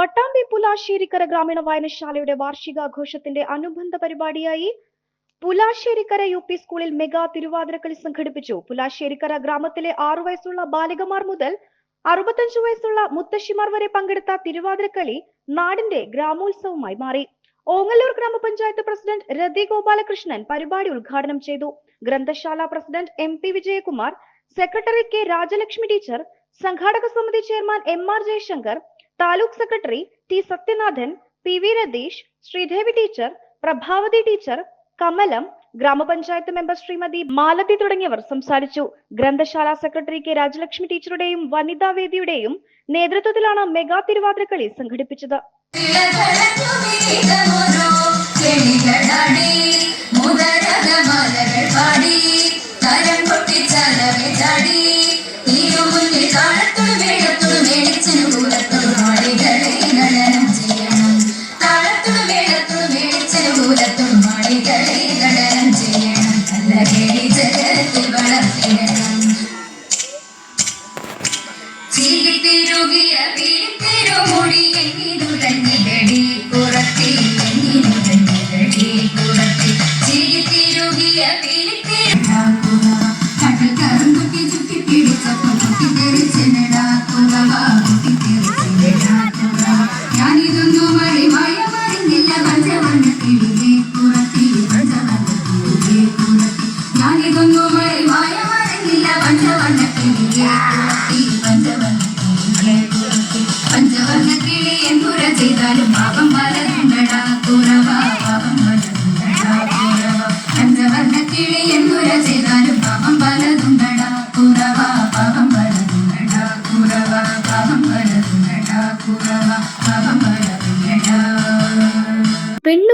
പട്ടാമ്പി പുലാശ്ശേരിക്കര ഗ്രാമീണ വായനശാലയുടെ വാർഷികാഘോഷത്തിന്റെ അനുബന്ധ പരിപാടിയായി പുലാശ്ശേരിക്കര യു പി സ്കൂളിൽ മെഗാ തിരുവാതിരക്കളി സംഘടിപ്പിച്ചു. പുലാശ്ശേരിക്കര ഗ്രാമത്തിലെ ആറു വയസ്സുള്ള ബാലികമാർ മുതൽ അറുപത്തഞ്ചു വയസ്സുള്ള മുത്തശ്ശിമാർ വരെ പങ്കെടുത്ത തിരുവാതിരക്കളി നാടിന്റെ ഗ്രാമോത്സവമായി മാറി. ഓങ്ങല്ലൂർ ഗ്രാമപഞ്ചായത്ത് പ്രസിഡന്റ് രതി ഗോപാലകൃഷ്ണൻ പരിപാടി ഉദ്ഘാടനം ചെയ്തു. ഗ്രന്ഥശാല president M P Vijayakumar secretary K Rajalakshmi teacher സംഘാടക സമിതി chairman M R Jayashankar taluk secretary T Sathyanathan P V Ratheesh Sreedevi teacher Prabhavathi teacher Kamalam ഗ്രാമപഞ്ചായത്ത് മെമ്പർ ശ്രീമതി മാലതി തുടങ്ങിയവർ സംസാരിച്ചു. ഗ്രന്ഥശാല സെക്രട്ടറി കെ രാജലക്ഷ്മി ടീച്ചറുടെയും വനിതാ വേദിയുടെയും നേതൃത്വത്തിലാണ് മെഗാ തിരുവാതിരക്കളി സംഘടിപ്പിച്ചത്. ജഗത്തിൽ വളർത്തിടണം ചീകിത്തിരുകിയ വീട്ടിരുമുടി എന്നിതുടഞ്ഞിടടി പുറത്തി എന്നിതുടഞ്ഞിടടി പുറത്തി ചീകിത്തിരുകിയ വീട്ടിരുടാക്കുക കടൽക്കറും കുട്ടി ചുറ്റി പിടിച്ചപ്പോൾ കുട്ടി തെറിച്ചെന്നടാക്കുക കുട്ടി തെറിച്ചെന്നടാക്കുക പഞ്ചവർണ കിളിയെ പുറത്തി പഞ്ചവർണ കിളിയെ പുറത്തി പഞ്ചവർണ കിളി എന്തുര ചെയ്താലും പാപം പലതുണ്ടടാ കുറവ പാപം പലതുണ്ടടാ കുറവ ചെയ്താലും